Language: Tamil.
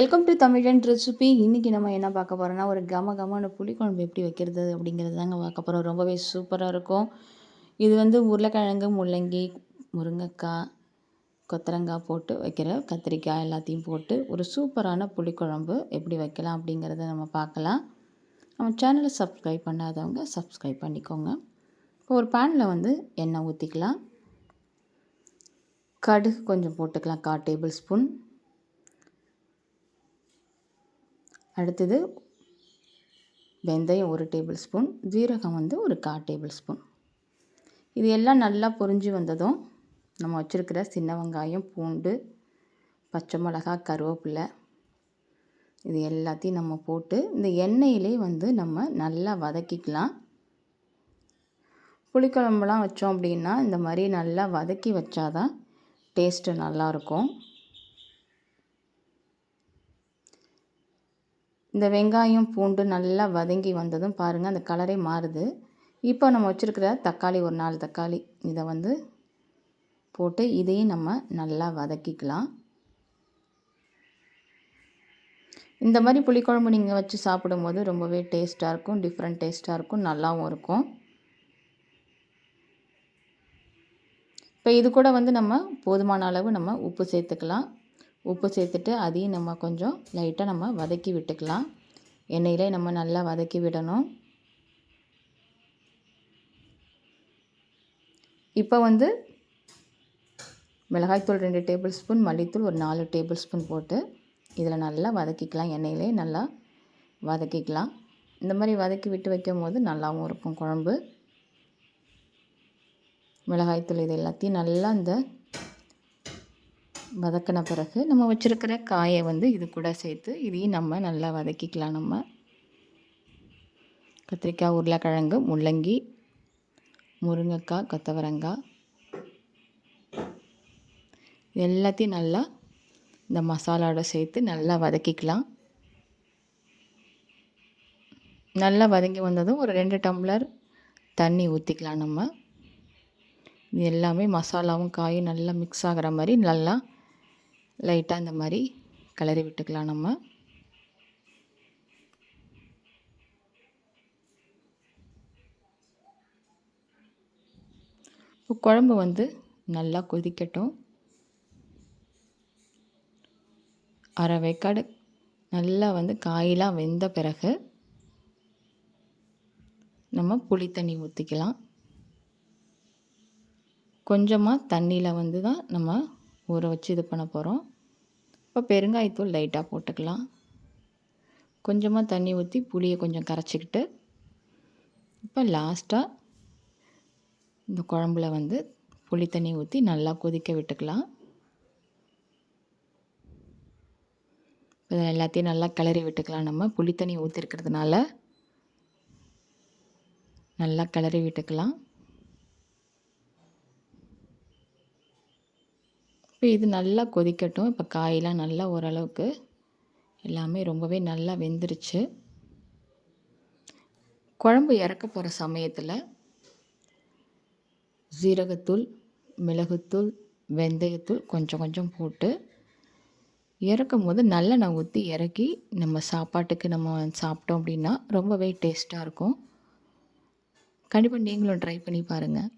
வெல்கம் டு தமிழன் ரெசிபி இன்றைக்கி நம்ம என்ன பார்க்க போகிறோன்னா ஒரு கம கமான புளிக்குழம்பு எப்படி வைக்கிறது அப்படிங்கிறது தாங்க பார்க்க போகிறோம் ரொம்பவே சூப்பராக இருக்கும். இது வந்து உருளைக்கிழங்கு முள்ளங்கி முருங்கைக்காய் கொத்தரங்காய் போட்டு வைக்கிற கத்திரிக்காய் எல்லாத்தையும் போட்டு ஒரு சூப்பரான புளிக்குழம்பு எப்படி வைக்கலாம் அப்படிங்கிறத நம்ம பார்க்கலாம். நம்ம சேனலை சப்ஸ்கிரைப் பண்ணாதவங்க சப்ஸ்கிரைப் பண்ணிக்கோங்க. இப்போ ஒரு பேனில் வந்து எண்ணெய் ஊற்றிக்கலாம் கடுகு கொஞ்சம் போட்டுக்கலாம். கால் டேபிள் ஸ்பூன். அடுத்தது வெந்தயம் ஒரு டேபிள் ஸ்பூன் ஜீரகம் வந்து ஒரு கால் டேபிள் ஸ்பூன். இது எல்லாம் நல்லா பொரிஞ்சு வந்ததும் நம்ம வச்சுருக்கிற சின்ன வெங்காயம் பூண்டு பச்சை மிளகா கருவேப்பிலை இது எல்லாத்தையும் நம்ம போட்டு இந்த எண்ணெயிலே வந்து நம்ம நல்லா வதக்கிக்கலாம். புளிக்குழம்புலாம் வச்சோம் அப்படின்னா இந்த மாதிரி நல்லா வதக்கி வச்சாதான் டேஸ்ட்டு நல்லாயிருக்கும் இந்த வெங்காயம் பூண்டு நல்லா வதங்கி வந்ததும் பாருங்கள் அந்த கலரே மாறுது. இப்போ நம்ம வச்சுருக்கிற தக்காளி ஒரு நாலு தக்காளி இதை வந்து போட்டு இதையும் நம்ம நல்லா வதக்கிக்கலாம். இந்த மாதிரி புளிக்குழம்பு நீங்கள் வச்சு சாப்பிடும்போது ரொம்பவே டேஸ்ட்டாக இருக்கும் டிஃப்ரெண்ட் டேஸ்ட்டாக இருக்கும் நல்லாவும் இருக்கும். இப்போ இது கூட வந்து நம்ம போதுமான அளவு நம்ம உப்பு சேர்த்துக்கலாம். உப்பு சேர்த்துட்டு அதையும் நம்ம கொஞ்சம் லைட்டாக நம்ம வதக்கி விட்டுக்கலாம். எண்ணெயிலே நம்ம நல்லா வதக்கி விடணும். இப்போ வந்து மிளகாய்த்தூள் ரெண்டு டேபிள் ஸ்பூன் மல்லித்தூள் ஒரு நாலு டேபிள் ஸ்பூன் போட்டு இதில் நல்லா வதக்கிக்கலாம். எண்ணெயிலே நல்லா வதக்கிக்கலாம். இந்த மாதிரி வதக்கி விட்டு வைக்கும் போது நல்லாவும் இருக்கும் குழம்பு. மிளகாய்த்தூள் இது எல்லாத்தையும் நல்லா இந்த வதக்கின பிறகு நம்ம வச்சுருக்கிற காயை வந்து இது கூட சேர்த்து இதையும் நம்ம நல்லா வதக்கிக்கலாம் நம்ம. கத்திரிக்காய் உருளைக்கிழங்கு முள்ளங்கி முருங்கைக்காய் கொத்தவரங்காய். எல்லாத்தையும் நல்லா இந்த மசாலாவோட சேர்த்து நல்லா வதக்கிக்கலாம். நல்லா வதங்கி வந்ததும் ஒரு ரெண்டு டம்ளர் தண்ணி ஊற்றிக்கலாம் நம்ம. இது எல்லாமே மசாலாவும் காயும் நல்லா மிக்ஸ் ஆகிற மாதிரி நல்லா லைட்டாக இந்த மாதிரி கிளறி விட்டுக்கலாம் நம்ம. இப்போ குழம்பு வந்து நல்லா கொதிக்கட்டும். அரை வேக்காடு நல்லா வந்து காயெலாம் வெந்த பிறகு நம்ம புளி தண்ணி ஊற்றிக்கலாம் கொஞ்சமாக தண்ணியில் வந்து தான் நம்ம ஊற வச்சு இது பண்ண போகிறோம் இப்போ பெருங்காயத்தூள் லைட்டாக போட்டுக்கலாம். கொஞ்சமாக தண்ணி ஊற்றி புளியை கொஞ்சம் கரைச்சிக்கிட்டு இப்போ லாஸ்ட்டாக இந்த குழம்புல வந்து புளி தண்ணி ஊற்றி நல்லா கொதிக்க விட்டுக்கலாம். இப்போ எல்லாத்தையும் நல்லா கிளறி விட்டுக்கலாம் நம்ம. புளி தண்ணி ஊற்றிருக்கிறதுனால நல்லா கிளறி விட்டுக்கலாம். இப்போ இது நல்லா கொதிக்கட்டும். இப்போ காயெலாம் நல்லா ஓரளவுக்கு எல்லாமே ரொம்பவே நல்லா வெந்துருச்சு. குழம்பு இறக்க போகிற சமயத்தில் ஜீரகத்தூள் மிளகுத்தூள் வெந்தயத்தூள் கொஞ்சம் கொஞ்சம் போட்டு இறக்கும் போது நல்லெண்ணெய் ஊற்றி இறக்கி நம்ம சாப்பாட்டுக்கு நம்ம சாப்பிட்டோம் அப்படின்னா ரொம்பவே டேஸ்ட்டாக இருக்கும். கண்டிப்பாக நீங்களும் ட்ரை பண்ணி பாருங்கள்